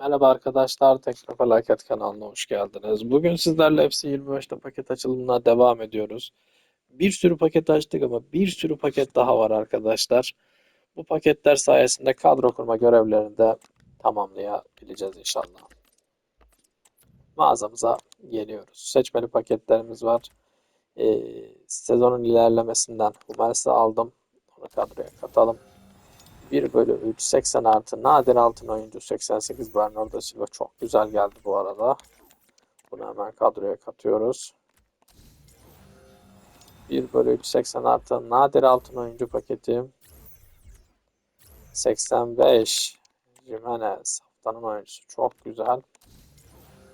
Merhaba arkadaşlar, Tekno Felaket kanalına hoş geldiniz. Bugün sizlerle FC25'te paket açılımına devam ediyoruz. Bir sürü paket açtık ama bir sürü paket daha var arkadaşlar. Bu paketler sayesinde kadro kurma görevlerini de tamamlayabileceğiz inşallah. Mağazamıza geliyoruz. Seçmeli paketlerimiz var. Ee, sezonun ilerlemesinden Hummels'i aldım. Onu kadroya katalım. 1 bölü 3 80 artı nadir altın oyuncu 88 Bernardo Silva çok güzel geldi bu arada. Bunu hemen kadroya katıyoruz. 1 bölü 3 80 artı nadir altın oyuncu paketi 85 Jimenez haftanın oyuncusu çok güzel.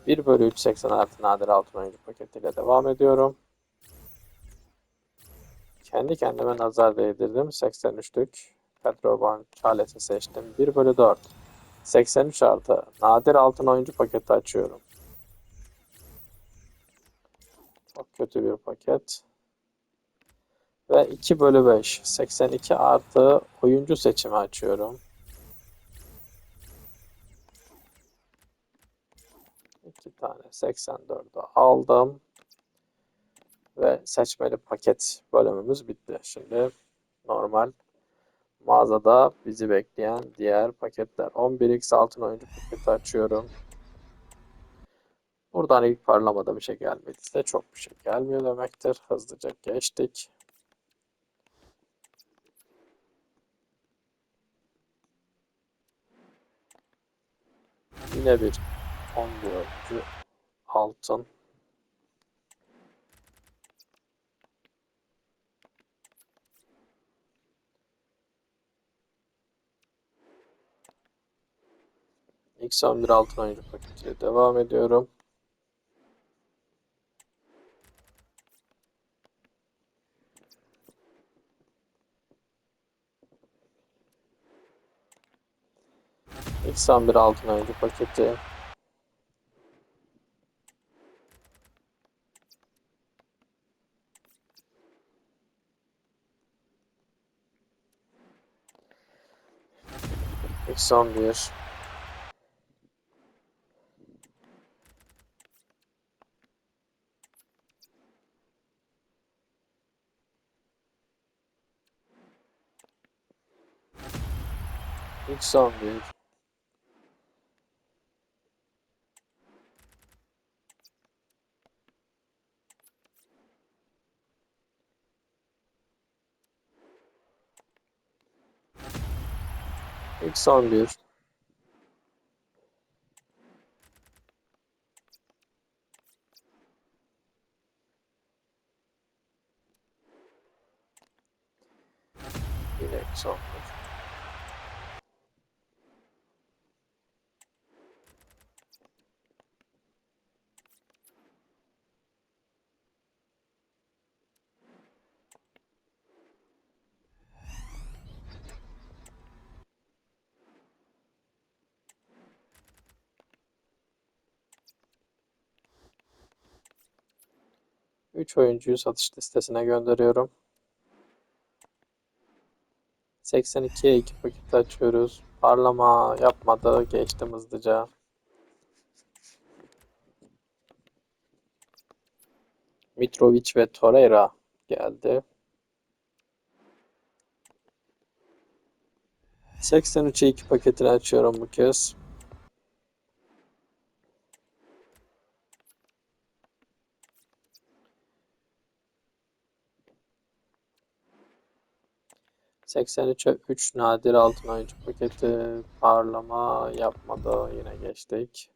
1 bölü 3 80 artı nadir altın oyuncu paketiyle devam ediyorum. Kendi kendime nazar değdirdim. 83'lük Petroban Charles'i seçtim. 1 bölü 4. 83 artı. Nadir altın oyuncu paketi açıyorum. Çok kötü bir paket. Ve 2 bölü 5. 82 artı oyuncu seçimi açıyorum. 2 tane 84'ü aldım. Ve seçmeli paket bölümümüz bitti. Şimdi normal mağazada bizi bekleyen diğer paketler. 11x altın oyuncu paketi açıyorum. Buradan ilk parlamada bir şey gelmediyse çok bir şey gelmiyor demektir. Hızlıca geçtik. Yine bir 11 oyuncu altın. X11 altın oyuncu paketiyle devam ediyorum. X11 altın oyuncu paketi. X11 X11 X11 Yine X11 3 oyuncuyu satış listesine gönderiyorum. 82'ye 2 paket açıyoruz. Parlama yapmadı. Geçtim hızlıca. Mitrovic ve Torreira geldi. 83'e 2 paketini açıyorum bu kez. Seksen üçe 3 nadir altın oyuncu paketi parlama yapmadı. Yine geçtik.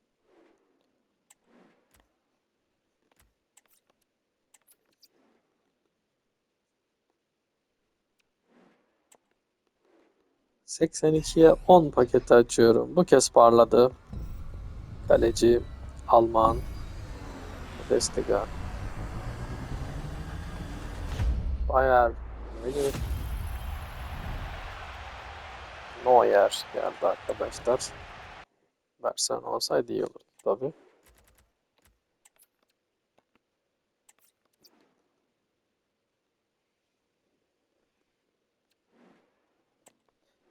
Seksen ikiye 10 paketi açıyorum. Bu kez parladı. Kaleci Alman Vestiga. Bayern Münih Neuer geldi arkadaşlar. Barcelona olsaydı iyi olurdu tabii.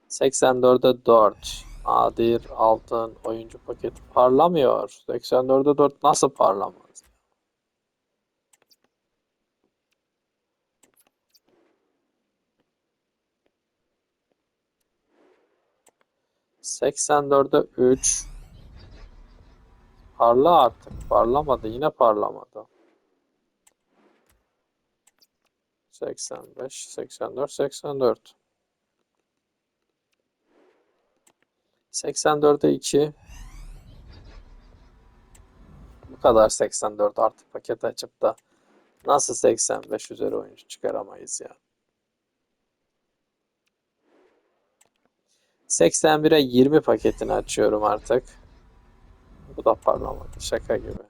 Seksen dörde dört. Nadir altın oyuncu paketi parlamıyor. 84'e 4 nasıl parlamaz? ...84'e 3... Parla artık. Parlamadı. Yine parlamadı. 85, 84, 84. 84'e 2. Bu kadar 84 artı paket açıp da nasıl 85 üzeri oyuncu çıkaramayız ya. 81'e 20 paketini açıyorum artık. Bu da parlamadı. Şaka gibi.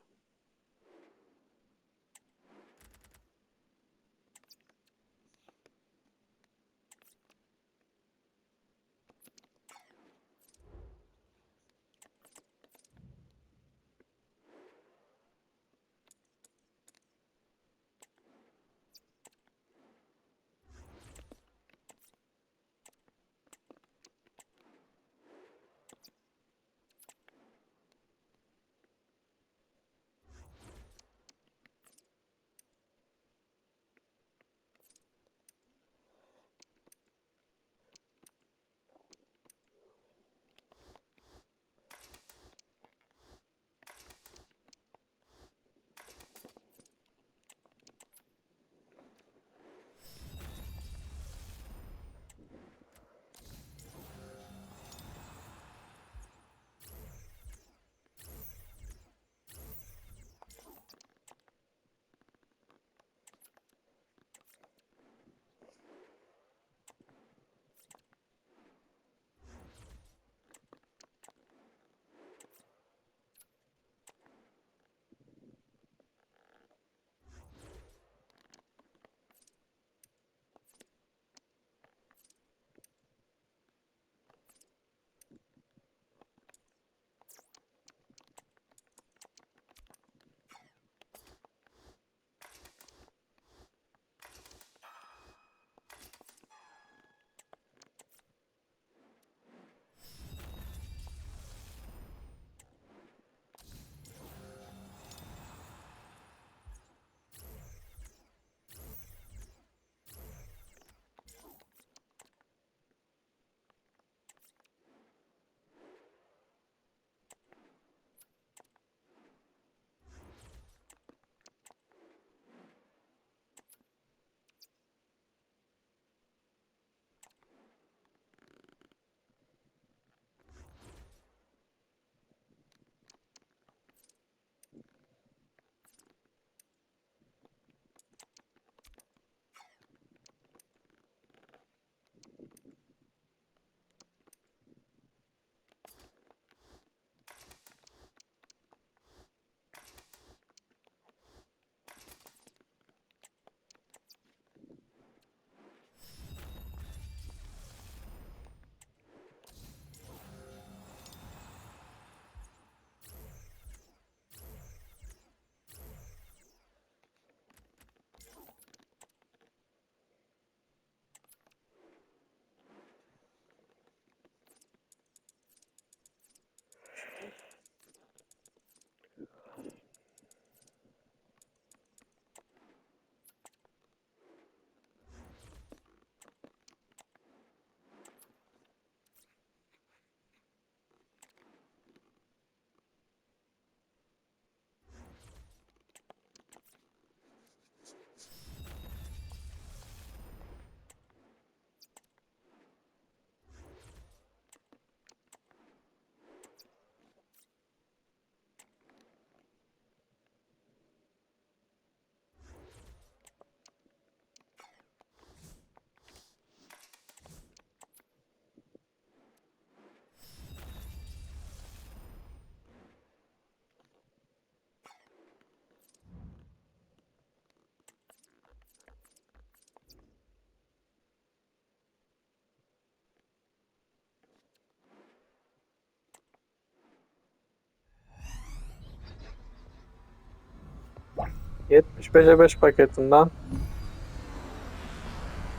75'e 5 paketinden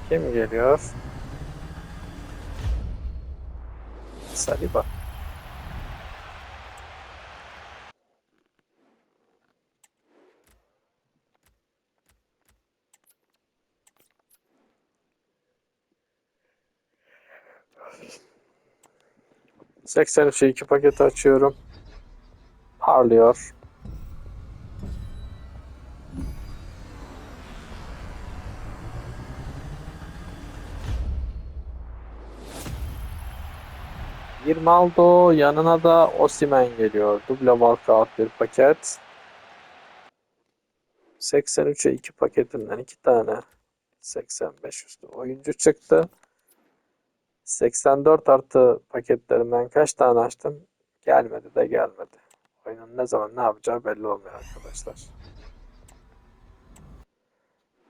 kim geliyor? Saliba. Seksen iki paket açıyorum. Parlıyor. Aldo yanına da Osimhen geliyor. Duble walkout bir paket. 83'e 2 paketinden 2 tane 85 üstü oyuncu çıktı. 84 artı paketlerinden kaç tane açtım? Gelmedi de gelmedi. Oyunun ne zaman ne yapacağı belli olmuyor arkadaşlar.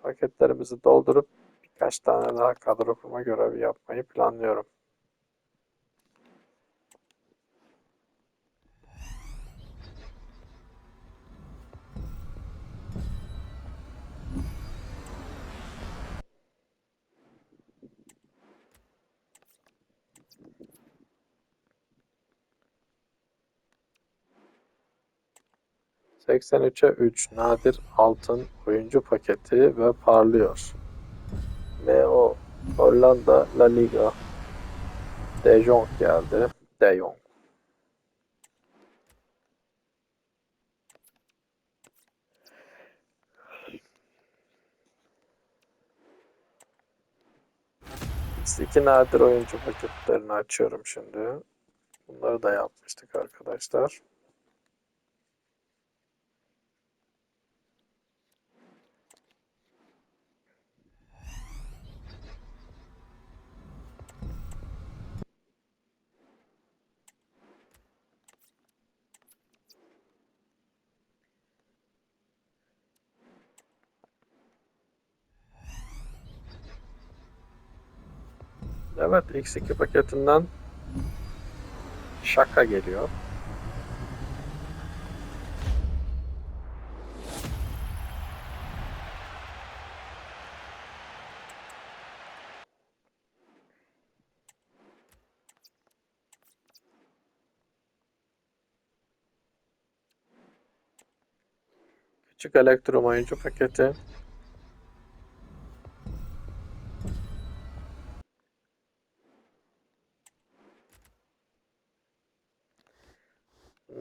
Paketlerimizi doldurup birkaç tane daha kadro kurma görevi yapmayı planlıyorum. ...83'e 3 nadir altın oyuncu paketi ve parlıyor. MO Hollanda La Liga De Jong geldi. De Jong. X2 nadir oyuncu paketlerini açıyorum şimdi. Bunları da yapmıştık arkadaşlar. Evet X2 paketinden şaka geliyor. Küçük elektrom oyuncu paketi.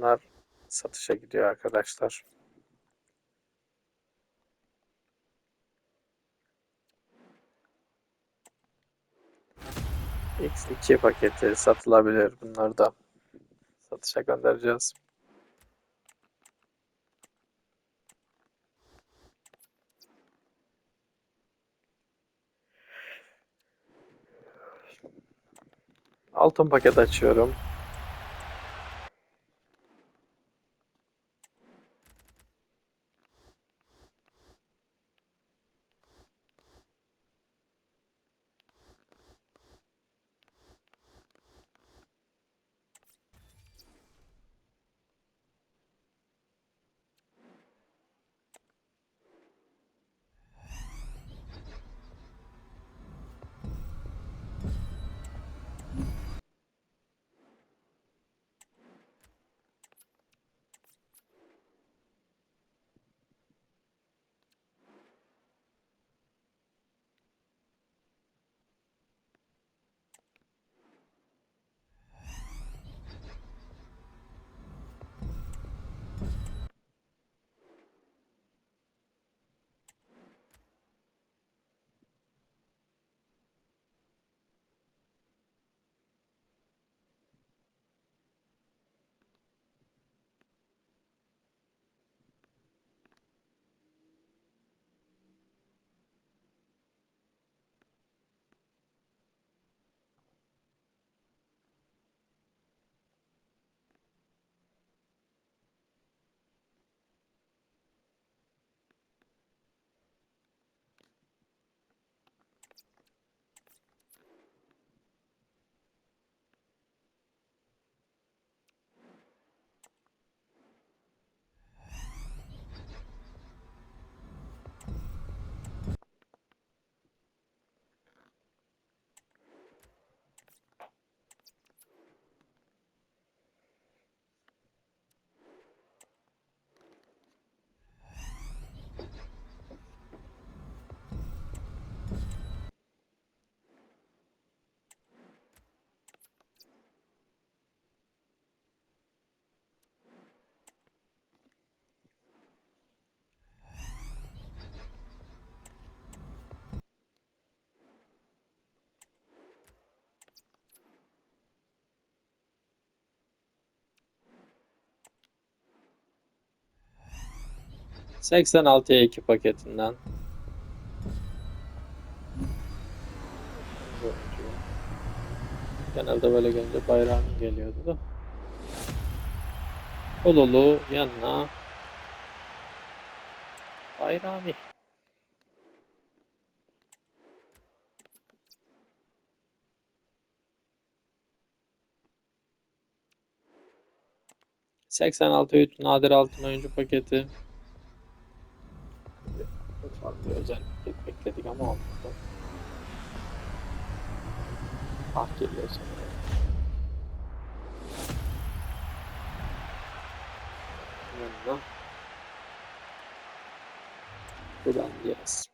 Bunlar satışa gidiyor arkadaşlar. X2 paketi satılabilir. Bunları da satışa göndereceğiz. Altın paket açıyorum. 86'ya 2 paketinden. Genelde böyle gelince bayrağın geliyordu da. Kololu yanına Bayrami. Seksen altı üç nadir altın oyuncu paketi. Farklı özel paket bekledik ama olmadı. Ah geliyor sonra. Yanına. Buradan Diaz.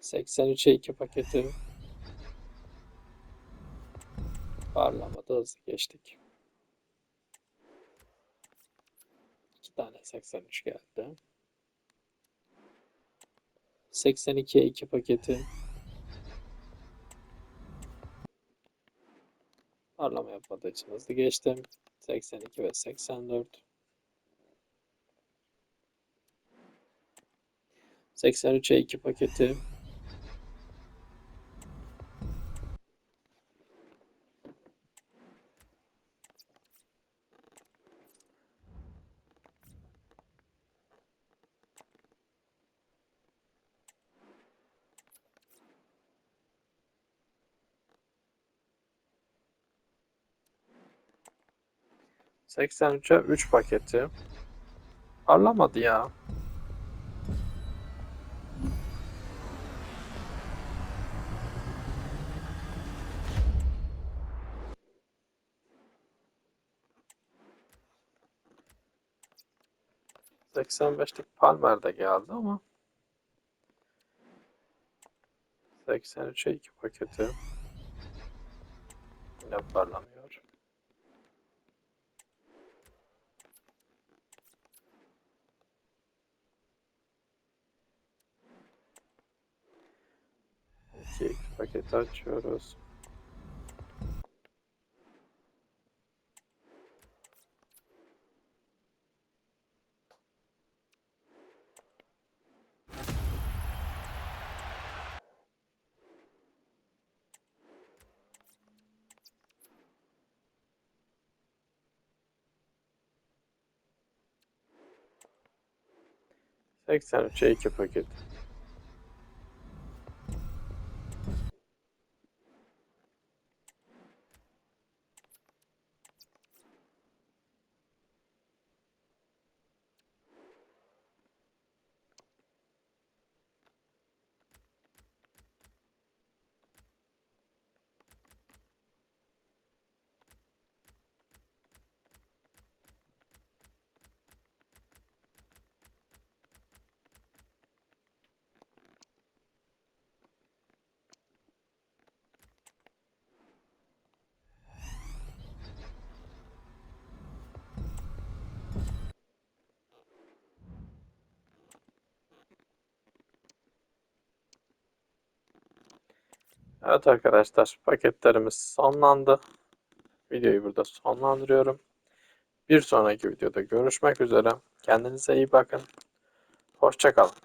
Seksen üçe iki paketi. Parlamada hızlı geçtik. İki tane 83 geldi. 82'ye 2 paketi. Parlama yapmadığı için hızlı geçtim. 82 ve 84. 83'e 2 paketi. Seksen üçe 3 paketi. Parlamadı ya. Seksen beşlik Palmer de geldi ama 83'e 2 paketi. Yine parlamıyor. İki iki paketi açıyoruz. Seksen üçe iki paket. Evet arkadaşlar paketlerimiz sonlandı. Videoyu burada sonlandırıyorum. Bir sonraki videoda görüşmek üzere. Kendinize iyi bakın. Hoşça kalın.